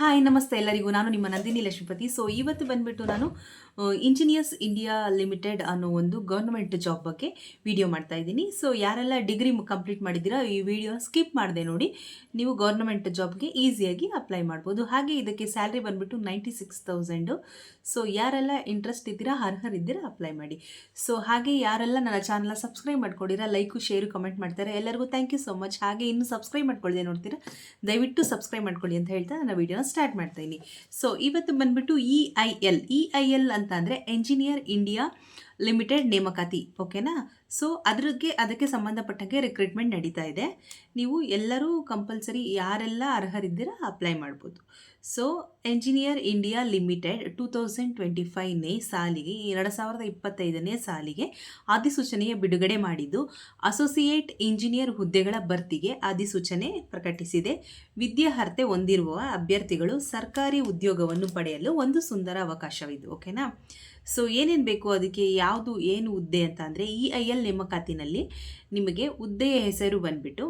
Hi ನಮಸ್ತೆ ಎಲ್ಲರಿಗೂ. ನಾನು ನಿಮ್ಮ ನಂದಿನಿ ಲಕ್ಷ್ಮೀಪತಿ. ಸೊ ಇವತ್ತು ಬಂದ್ಬಿಟ್ಟು ನಾನು ಇಂಜಿನಿಯರ್ಸ್ ಇಂಡಿಯಾ ಲಿಮಿಟೆಡ್ ಅನ್ನೋ ಒಂದು ಗೌರ್ಮೆಂಟ್ ಜಾಬ್ ಬಗ್ಗೆ ವಿಡಿಯೋ ಮಾಡ್ತಾ ಇದ್ದೀನಿ. ಸೊ ಯಾರೆಲ್ಲ ಡಿಗ್ರಿ ಕಂಪ್ಲೀಟ್ ಮಾಡಿದ್ದೀರಾ, ಈ ವಿಡಿಯೋ ಸ್ಕಿಪ್ ಮಾಡಿದೆ ನೋಡಿ. ನೀವು ಗೌರ್ಮೆಂಟ್ ಜಾಬ್ಗೆ ಈಸಿಯಾಗಿ ಅಪ್ಲೈ ಮಾಡ್ಬೋದು. ಹಾಗೆ ಇದಕ್ಕೆ ಸ್ಯಾಲ್ರಿ ಬಂದ್ಬಿಟ್ಟು ನೈಂಟಿ ಸಿಕ್ಸ್ ತೌಸಂಡು ಸೊ ಯಾರೆಲ್ಲ ಇಂಟ್ರೆಸ್ಟ್ ಇದ್ದೀರಾ, ಅರ್ಹರಿದ್ದೀರಾ ಅಪ್ಲೈ ಮಾಡಿ. ಸೊ ಹಾಗೆ ಯಾರೆಲ್ಲ ನನ್ನ ಚಾನಲ್ನ ಸಬ್ಸ್ಕ್ರೈಬ್ ಮಾಡ್ಕೊಂಡಿರಾ ಲೈಕು ಶೇರು ಕಮೆಂಟ್ ಮಾಡ್ತಾರೆ, ಎಲ್ಲರಿಗೂ ಥ್ಯಾಂಕ್ ಯು ಸೊ ಮಚ್ ಹಾಗೆ ಇನ್ನು ಸಬ್ಸ್ಕ್ರೈಬ್ ಮಾಡ್ಕೊಳ್ಳಿ ನೋಡ್ತೀರಾ, ದಯವಿಟ್ಟು ಸಬ್ಸ್ಕ್ರೈಬ್ ಮಾಡ್ಕೊಳ್ಳಿ ಅಂತ ಹೇಳ್ತಾ ನನ್ನ ವಿಡಿಯೋನ ಸ್ಟಾರ್ಟ್ ಮಾಡ್ತಾ ಇದ್ದೀನಿ. ಸೊ ಇವತ್ತು ಬಂದ್ಬಿಟ್ಟು E I L E I L ಅಂತ ಅಂದರೆ ಎಂಜಿನಿಯರ್ ಇಂಡಿಯಾ ಲಿಮಿಟೆಡ್ ನೇಮಕಾತಿ ಓಕೆನಾ ಸೊ ಅದ್ರಿಗೆ ಅದಕ್ಕೆ ಸಂಬಂಧಪಟ್ಟಂಗೆ ರಿಕ್ರೂಟ್ಮೆಂಟ್ ನಡೀತಾ ಇದೆ. ನೀವು ಎಲ್ಲರೂ ಕಂಪಲ್ಸರಿ ಯಾರೆಲ್ಲ ಅರ್ಹರಿದ್ದೀರಾ ಅಪ್ಲೈ ಮಾಡ್ಬೋದು. So engineer India limited two thousand twenty ಫೈವ್ನೇ ಸಾಲಿಗೆ, ಎರಡು ಸಾವಿರದ ಇಪ್ಪತ್ತೈದನೇ ಸಾಲಿಗೆ ಅಧಿಸೂಚನೆಯ ಬಿಡುಗಡೆ ಮಾಡಿದ್ದು. ಅಸೋಸಿಯೇಟ್ ಇಂಜಿನಿಯರ್ ಹುದ್ದೆಗಳ ಭರ್ತಿಗೆ ಅಧಿಸೂಚನೆ ಪ್ರಕಟಿಸಿದೆ. ವಿದ್ಯಾರ್ಹತೆ ಹೊಂದಿರುವ ಅಭ್ಯರ್ಥಿಗಳು ಸರ್ಕಾರಿ ಉದ್ಯೋಗವನ್ನು ಪಡೆಯಲು ಒಂದು ಸುಂದರ ಅವಕಾಶವಿದು ಓಕೆನಾ ಸೊ ಏನೇನು ಬೇಕು ಅದಕ್ಕೆ? ಯಾವುದು ಏನು ಹುದ್ದೆ ಅಂತ ಅಂದರೆ ಇ ಐ ಎಲ್ ನೇಮಕಾತಿನಲ್ಲಿ ನಿಮಗೆ ಹುದ್ದೆಯ ಹೆಸರು ಬಂದುಬಿಟ್ಟು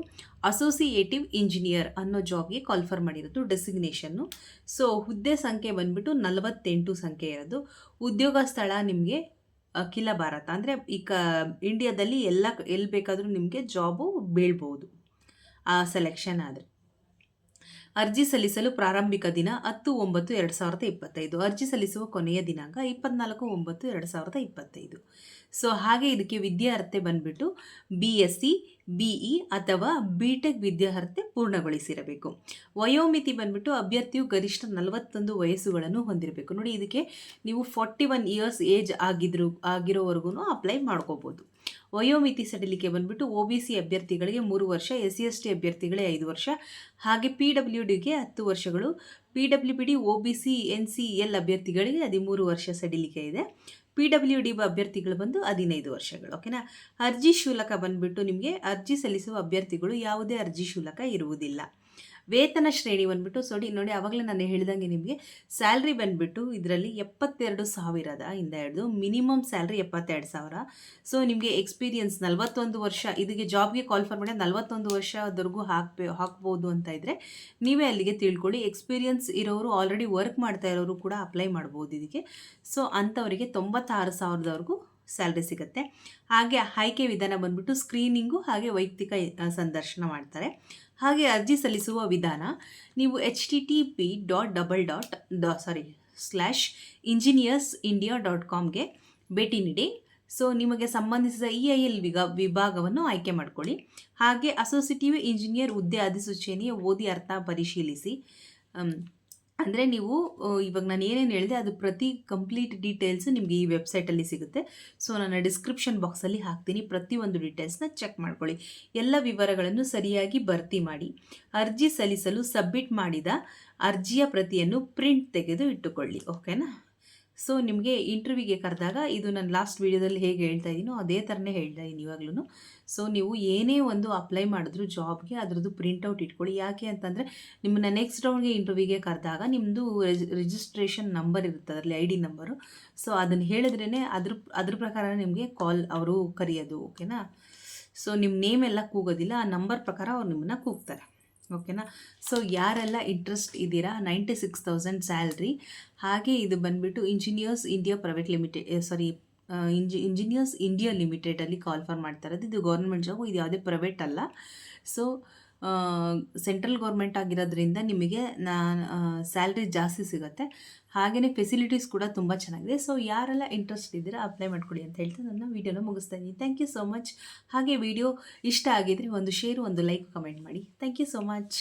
ಅಸೋಸಿಯೇಟಿವ್ ಇಂಜಿನಿಯರ್ ಅನ್ನೋ ಜಾಬ್ಗೆ ಕಾಲ್ಫರ್ ಮಾಡಿರೋದು, ಡೆಸಿಗ್ನೇಷನ್ನು. ಸೊ ಹುದ್ದೆ ಸಂಖ್ಯೆ ಬಂದುಬಿಟ್ಟು ನಲವತ್ತೆಂಟು ಸಂಖ್ಯೆ ಇರೋದು. ಉದ್ಯೋಗ ಸ್ಥಳ ನಿಮಗೆ ಅಖಿಲ ಭಾರತ ಅಂದರೆ, ಈ ಕ ಇಂಡಿಯಾದಲ್ಲಿ ಎಲ್ಲ ಎಲ್ಲಿ ಬೇಕಾದರೂ ನಿಮಗೆ ಜಾಬು ಬೀಳ್ಬೋದು. ಆ ಸೆಲೆಕ್ಷನ್ ಆದರೆ. ಅರ್ಜಿ ಸಲ್ಲಿಸಲು ಪ್ರಾರಂಭಿಕ ದಿನ ಹತ್ತು ಒಂಬತ್ತು ಎರಡು ಸಾವಿರದ ಇಪ್ಪತ್ತೈದು. ಅರ್ಜಿ ಸಲ್ಲಿಸುವ ಕೊನೆಯ ದಿನಾಂಕ ಇಪ್ಪತ್ನಾಲ್ಕು ಒಂಬತ್ತು ಎರಡು ಸಾವಿರದ ಇಪ್ಪತ್ತೈದು. ಸೊ ಹಾಗೆ ಇದಕ್ಕೆ ವಿದ್ಯಾರ್ಹತೆ ಬಂದ್ಬಿಟ್ಟು B S C B E ಅಥವಾ ಬಿ ಟೆಕ್ ವಿದ್ಯಾರ್ಹತೆ ಪೂರ್ಣಗೊಳಿಸಿರಬೇಕು. ವಯೋಮಿತಿ ಬಂದ್ಬಿಟ್ಟು ಅಭ್ಯರ್ಥಿಯು ಗರಿಷ್ಠ ನಲವತ್ತೊಂದು ವಯಸ್ಸುಗಳನ್ನು ಹೊಂದಿರಬೇಕು. ನೋಡಿ, ಇದಕ್ಕೆ ನೀವು ಫಾರ್ಟಿ ಒನ್ ಇಯರ್ಸ್ ಏಜ್ ಆಗಿದ್ರು ಆಗಿರೋವರೆಗೂ ಅಪ್ಲೈ ಮಾಡ್ಕೋಬೋದು. ವಯೋಮಿತಿ ಸಡಿಲಿಕೆ ಬಂದುಬಿಟ್ಟು ಒ ಬಿ ಸಿ ಅಭ್ಯರ್ಥಿಗಳಿಗೆ ಮೂರು ವರ್ಷ, ಎಸ್ ಸಿ ಎಸ್ ಟಿ ಅಭ್ಯರ್ಥಿಗಳಿಗೆ ಐದು ವರ್ಷ, ಹಾಗೆ ಪಿ ಡಬ್ಲ್ಯೂ ಡಿಗೆ ಹತ್ತು ವರ್ಷಗಳು. P W B D, O B C, N C L ಅಭ್ಯರ್ಥಿಗಳಿಗೆ ಹದಿಮೂರು ವರ್ಷ ಸಡಿಲಿಕೆ ಇದೆ. ಪಿ ಡಬ್ಲ್ಯೂ ಡಿ ಅಭ್ಯರ್ಥಿಗಳು ಬಂದು ಹದಿನೈದು ವರ್ಷಗಳು, ಓಕೆನಾ? ಅರ್ಜಿ ಶುಲ್ಕ ಬಂದುಬಿಟ್ಟು ನಿಮಗೆ ಅರ್ಜಿ ಸಲ್ಲಿಸುವ ಅಭ್ಯರ್ಥಿಗಳು ಯಾವುದೇ ಅರ್ಜಿ ಶುಲ್ಕ ಇರುವುದಿಲ್ಲ. ವೇತನ ಶ್ರೇಣಿ ಬಂದುಬಿಟ್ಟು, ಸೊಡಿ ನೋಡಿ ಆವಾಗಲೇ ನಾನು ಹೇಳಿದಂಗೆ ನಿಮಗೆ ಸ್ಯಾಲ್ರಿ ಬಂದುಬಿಟ್ಟು ಇದರಲ್ಲಿ ಎಪ್ಪತ್ತೆರಡು ಸಾವಿರದ ಇಂದ ಹಿಡಿದು ಮಿನಿಮಮ್ ಸ್ಯಾಲ್ರಿ ಎಪ್ಪತ್ತೆರಡು ಸಾವಿರ. ಸೊ, ನಿಮಗೆ ಎಕ್ಸ್ಪೀರಿಯನ್ಸ್ ನಲ್ವತ್ತೊಂದು ವರ್ಷ ಇದಕ್ಕೆ ಜಾಬ್ಗೆ ಕಾಲ್ಫರ್ ಮಾಡಿ ನಲ್ವತ್ತೊಂದು ವರ್ಷದವರೆಗೂ ಹಾಕ್ಬೇ, ಹಾಕ್ಬೋದು ಅಂತ ಇದ್ದರೆ ನೀವೇ ಅಲ್ಲಿಗೆ ತಿಳ್ಕೊಳ್ಳಿ. ಎಕ್ಸ್ಪೀರಿಯನ್ಸ್ ಇರೋರು ಆಲ್ರೆಡಿ ವರ್ಕ್ ಮಾಡ್ತಾ ಇರೋರು ಕೂಡ ಅಪ್ಲೈ ಮಾಡ್ಬೋದು ಇದಕ್ಕೆ ಸೊ, ಅಂಥವರಿಗೆ ತೊಂಬತ್ತಾರು ಸಾವಿರದವರೆಗೂ ಸ್ಯಾಲ್ರಿ ಸಿಗುತ್ತೆ. ಹಾಗೆ ಆಯ್ಕೆ ವಿಧಾನ ಬಂದ್ಬಿಟ್ಟು ಸ್ಕ್ರೀನಿಂಗು ಹಾಗೆ ವೈಯಕ್ತಿಕ ಸಂದರ್ಶನ ಮಾಡ್ತಾರೆ. ಹಾಗೆ ಅರ್ಜಿ ಸಲ್ಲಿಸುವ ವಿಧಾನ, ನೀವು H T T P dot double dot ಡಾ sorry slash engineers India dot ಕಾಮ್ಗೆ ಭೇಟಿ ನೀಡಿ. ಸೊ ನಿಮಗೆ ಸಂಬಂಧಿಸಿದ ಇ ಐ ಎಲ್ ವಿಗ, ವಿಭಾಗವನ್ನು ಆಯ್ಕೆ ಮಾಡಿಕೊಳ್ಳಿ. ಹಾಗೆ ಅಸೋಸಿಯೇಟಿವ್ ಇಂಜಿನಿಯರ್ ಹುದ್ದೆ ಅಧಿಸೂಚನೆಯ ಓದಿ ಅರ್ಥ ಪರಿಶೀಲಿಸಿ. ಅಂದರೆ ನೀವು ಇವಾಗ ನಾನು ಏನೇನು ಹೇಳಿದೆ ಅದು ಪ್ರತಿ ಕಂಪ್ಲೀಟ್ ಡೀಟೇಲ್ಸ್ ನಿಮಗೆ ಈ ವೆಬ್ಸೈಟಲ್ಲಿ ಸಿಗುತ್ತೆ. ಸೊ ನಾನು ಡಿಸ್ಕ್ರಿಪ್ಷನ್ ಬಾಕ್ಸಲ್ಲಿ ಹಾಕ್ತೀನಿ. ಪ್ರತಿಯೊಂದು ಡೀಟೇಲ್ಸ್ನ ಚೆಕ್ ಮಾಡ್ಕೊಳ್ಳಿ. ಎಲ್ಲ ವಿವರಗಳನ್ನು ಸರಿಯಾಗಿ ಭರ್ತಿ ಮಾಡಿ. ಅರ್ಜಿ ಸಲ್ಲಿಸಲು ಸಬ್ಮಿಟ್ ಮಾಡಿದ ಅರ್ಜಿಯ ಪ್ರತಿಯನ್ನು ಪ್ರಿಂಟ್ ತೆಗೆದು ಇಟ್ಟುಕೊಳ್ಳಿ. ಓಕೆನಾ ಸೊ ನಿಮಗೆ ಇಂಟರ್ವ್ಯೂಗೆ ಕರೆದಾಗ ಇದು ನಾನು ಲಾಸ್ಟ್ ವೀಡಿಯೋದಲ್ಲಿ ಹೇಗೆ ಹೇಳ್ತಾ ಇದ್ದೀನೋ ಅದೇ ಥರನೇ ಹೇಳ್ತಾ ಇದ್ದೀನಿ ಇವಾಗಲೂ ಸೊ ನೀವು ಏನೇ ಒಂದು ಅಪ್ಲೈ ಮಾಡಿದ್ರು ಜಾಬ್ಗೆ ಅದರದ್ದು ಪ್ರಿಂಟೌಟ್ ಇಟ್ಕೊಳ್ಳಿ. ಯಾಕೆ ಅಂತಂದರೆ ನಿಮ್ಮನ್ನ ನೆಕ್ಸ್ಟ್ ರೌಂಡ್ಗೆ ಇಂಟರ್ವ್ಯೂಗೆ ಕರೆದಾಗ ನಿಮ್ಮದು ರಿಜಿಸ್ಟ್ರೇಷನ್ ನಂಬರ್ ಇರುತ್ತೆ ಅದರಲ್ಲಿ ಐ ಡಿ ನಂಬರು ಸೊ ಅದನ್ನು ಹೇಳಿದ್ರೇ ಅದ್ರ ಅದ್ರ ಪ್ರಕಾರ ನಿಮಗೆ ಕಾಲ್ ಅವರು ಕರೆಯೋದು ಓಕೆನಾ ಸೊ ನಿಮ್ಮ ನೇಮ್ ಎಲ್ಲ ಕೂಗೋದಿಲ್ಲ, ಆ ನಂಬರ್ ಪ್ರಕಾರ ಅವ್ರು ನಿಮ್ಮನ್ನ ಕೂಗ್ತಾರೆ. ಓಕೆನಾ? ಸೊ ಯಾರೆಲ್ಲ ಇಂಟ್ರೆಸ್ಟ್ ಇದ್ದೀರಾ? ನೈಂಟಿ ಸಿಕ್ಸ್ ತೌಸಂಡ್ ಸ್ಯಾಲ್ರಿ ಹಾಗೆ ಇದು ಬಂದುಬಿಟ್ಟು engineers India private limited sorry ಇಂಜಿ engineers India ಲಿಮಿಟೆಡಲ್ಲಿ ಕಾಲ್ ಫಾರ್ ಮಾಡ್ತಾ ಇರೋದು. ಇದು ಗೌರ್ಮೆಂಟ್ ಜಾಬು ಇದು ಯಾವುದೇ ಪ್ರೈವೇಟ್ ಅಲ್ಲ. ಸೊ ಸೆಂಟ್ರಲ್ ಗೌರ್ಮೆಂಟ್ ಆಗಿರೋದ್ರಿಂದ ನಿಮಗೆ ನಾ ಸ್ಯಾಲ್ರಿ ಜಾಸ್ತಿ ಸಿಗುತ್ತೆ. ಹಾಗೆಯೇ ಫೆಸಿಲಿಟೀಸ್ ಕೂಡ ತುಂಬ ಚೆನ್ನಾಗಿದೆ. ಸೊ ಯಾರೆಲ್ಲ ಇಂಟ್ರೆಸ್ಟ್ ಇದ್ದೀರಾ ಅಪ್ಲೈ ಮಾಡ್ಕೊಳ್ಳಿ ಅಂತ ಹೇಳ್ತಾ ನನ್ನ ವೀಡಿಯೋನ ಮುಗಿಸ್ತಾ ಇದ್ದೀನಿ. ಥ್ಯಾಂಕ್ ಯು ಸೊ ಮಚ್ ಹಾಗೆ ವಿಡಿಯೋ ಇಷ್ಟ ಆಗಿದ್ರೆ ಒಂದು ಶೇರು ಒಂದು ಲೈಕ್ ಕಮೆಂಟ್ ಮಾಡಿ. Thank you so much